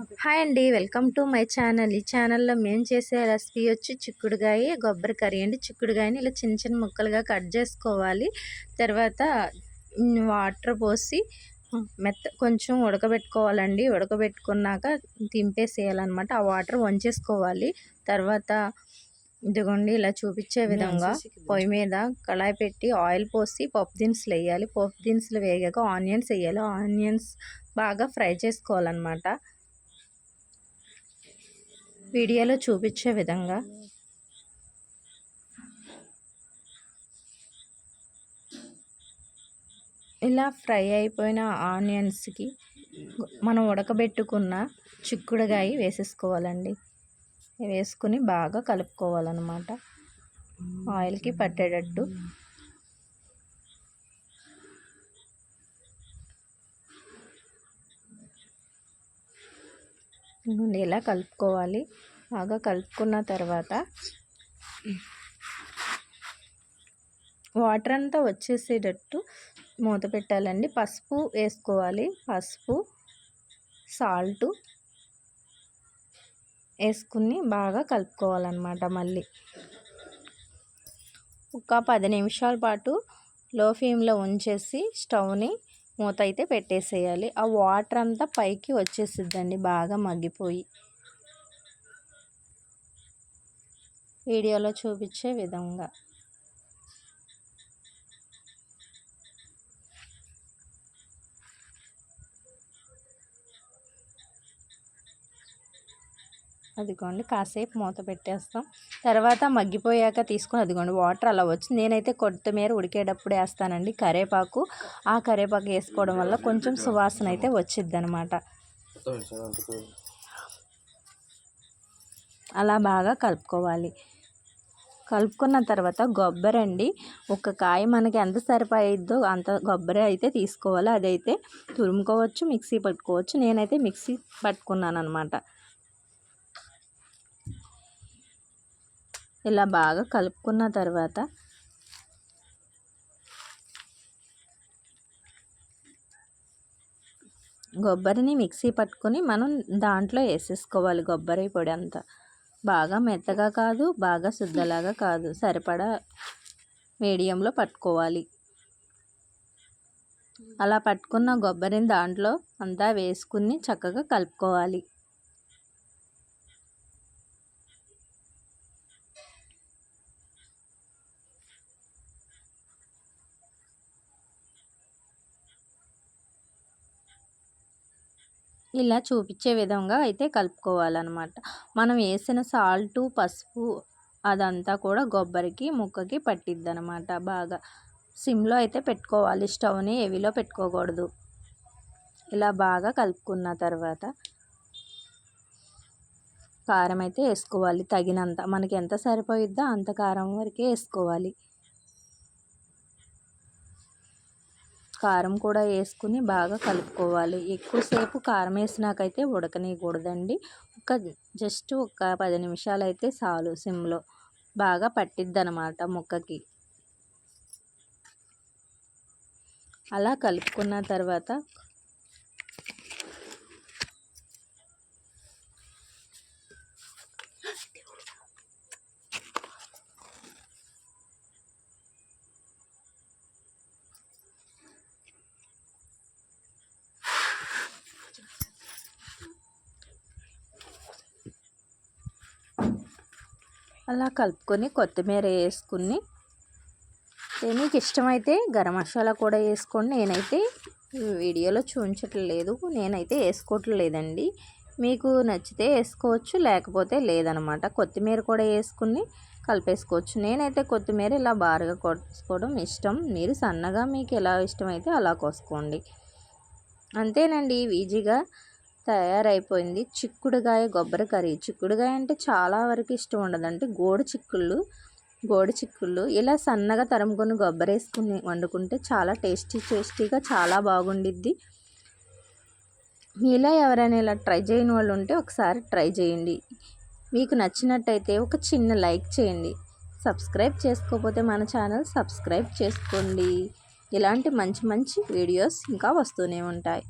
Hi అండి welcome to my channel. ఈ ఛానల్లో మేము చేసే రెసిపీ వచ్చి చిక్కుడుగాయ కొబ్బరి కర్రీ అండి. చిక్కుడుగాయని ఇలా చిన్న చిన్న ముక్కలుగా కట్ చేసుకోవాలి. తర్వాత వాటర్ పోసి మెత్త కొంచెం ఉడకబెట్టుకోవాలండి. ఉడకబెట్టుకున్నాక దింపేసేయాలన్నమాట. ఆ వాటర్ వంచేసుకోవాలి. తర్వాత ఇదిగోండి ఇలా చూపించే విధంగా పొయ్యి మీద కళాయి పెట్టి ఆయిల్ పోసి పప్పు దినుసులు వేయాలి. పప్పు దినుసులు వేగాక ఆనియన్స్ వేయాలి. ఆనియన్స్ బాగా ఫ్రై చేసుకోవాలన్నమాట. వీడియోలో చూపించే విధంగా. ఇలా ఫ్రై అయిపోయిన ఆనియన్స్కి మనం ఉడకబెట్టుకున్న చిక్కుడుగాయ వేసేసుకోవాలండి. వేసుకుని బాగా కలుపుకోవాలన్నమాట. ఆయిల్కి పట్టేటట్టు. ఉండేలా కలుపుకోవాలి? బాగా కలుపుకున్న తర్వాత వాటర్ అంతా వచ్చేసేటట్టు మూత పెట్టాలండి. పసుపు వేసుకోవాలి. పసుపు సాల్టు వేసుకుని బాగా కలుపుకోవాలన్నమాట మళ్ళీ. ఒక పది నిమిషాల పాటు లో ఫ్లేమ్లో ఉంచేసి స్టవ్ని మూత అయితే పెట్టేసేయాలి. ఆ వాటర్ అంతా పైకి వచ్చేసిద్దండి బాగా మగ్గిపోయి. వీడియోలో చూపించే విధంగా. అదిగోండి కాసేపు మూత పెట్టేస్తాం. తర్వాత మగ్గిపోయాక తీసుకొని అదిగోండి వాటర్ అలా వచ్చింది నేనైతే కొత్తిమీర ఉడికేటప్పుడు వేస్తానండి కరేపాకు. ఆ కరేపాకు వేసుకోవడం వల్ల కొంచెం సువాసన అయితే వచ్చిద్ది అనమాట అలా బాగా కలుపుకోవాలి. కలుపుకున్న తర్వాత గొబ్బరండి అండి ఒక కాయ మనకి ఎంత సరిపోయిద్దో అంత కొబ్బరి అయితే తీసుకోవాలి. అదైతే తురుముకోవచ్చు మిక్సీ పట్టుకోవచ్చు. నేనైతే మిక్సీ పట్టుకున్నాను అనమాట ఇలా బాగా కలుపుకున్న తర్వాత కొబ్బరిని మిక్సీ పట్టుకొని మనం దాంట్లో వేసేసుకోవాలి కొబ్బరి పొడి అంతా. బాగా మెత్తగా కాదు బాగా శుద్ధలాగా కాదు. సరిపడా మీడియంలో పట్టుకోవాలి. అలా పట్టుకున్న కొబ్బరిని దాంట్లో అంతా వేసుకుని చక్కగా కలుపుకోవాలి. ఇలా చూపించే విధంగా అయితే కలుపుకోవాలన్నమాట. మనం వేసిన సాల్టు పసుపు అదంతా కూడా కొబ్బరికి ముక్కకి పట్టిద్ది అనమాట బాగా. సిమ్లో అయితే పెట్టుకోవాలి. స్టవ్ని హెవీలో పెట్టుకోకూడదు. ఇలా బాగా కలుపుకున్న తర్వాత కారం అయితే వేసుకోవాలి. తగినంత. మనకి ఎంత సరిపోయిద్దో అంత కారం వరకే వేసుకోవాలి. కారం కూడా వేసుకుని బాగా కలుపుకోవాలి. ఎక్కువసేపు కారం వేసినాకైతే ఉడకనియకూడదండి. ఒక జస్ట్ ఒక పది నిమిషాలు అయితే చాలు సిమ్లో. బాగా పట్టిద్ది అనమాట ముక్కకి. అలా కలుపుకున్న తర్వాత అలా కలుపుకొని కొత్తిమీర వేసుకుని మీకు ఇష్టమైతే గరం మసాలా కూడా వేసుకోండి. నేనైతే వీడియోలో చూపించట్లేదు. నేనైతే వేసుకోవట్లేదండి. మీకు నచ్చితే వేసుకోవచ్చు లేకపోతే లేదనమాట. కొత్తిమీర కూడా వేసుకుని కలిపేసుకోవచ్చు. నేనైతే కొత్తిమీర ఇలా బారుగా కోసుకోవడం ఇష్టం. మీరు సన్నగా మీకు ఎలా ఇష్టమైతే అలా కోసుకోండి. అంతేనండి ఈజీగా తయారైపోయింది. చిక్కుడుగాయ కొబ్బరి కర్రీ. చిక్కుడుగాయ అంటే చాలా వరకు ఇష్టం ఉండదంటే గోడు చిక్కుళ్ళు గోడు చిక్కుళ్ళు ఇలా సన్నగా తరుముకొని కొబ్బరి వేసుకుని వండుకుంటే చాలా టేస్టీ టేస్టీగా చాలా బాగుండిద్ది. మీలో ఎవరైనా ఇలా ట్రై చేయని వాళ్ళు ఉంటే ఒకసారి ట్రై చేయండి. మీకు నచ్చినట్టయితే ఒక చిన్న లైక్ చేయండి. సబ్స్క్రైబ్ చేసుకోకపోతే మన ఛానల్ సబ్స్క్రైబ్ చేసుకోండి. ఇలాంటి మంచి మంచి వీడియోస్ ఇంకా వస్తూనే ఉంటాయి.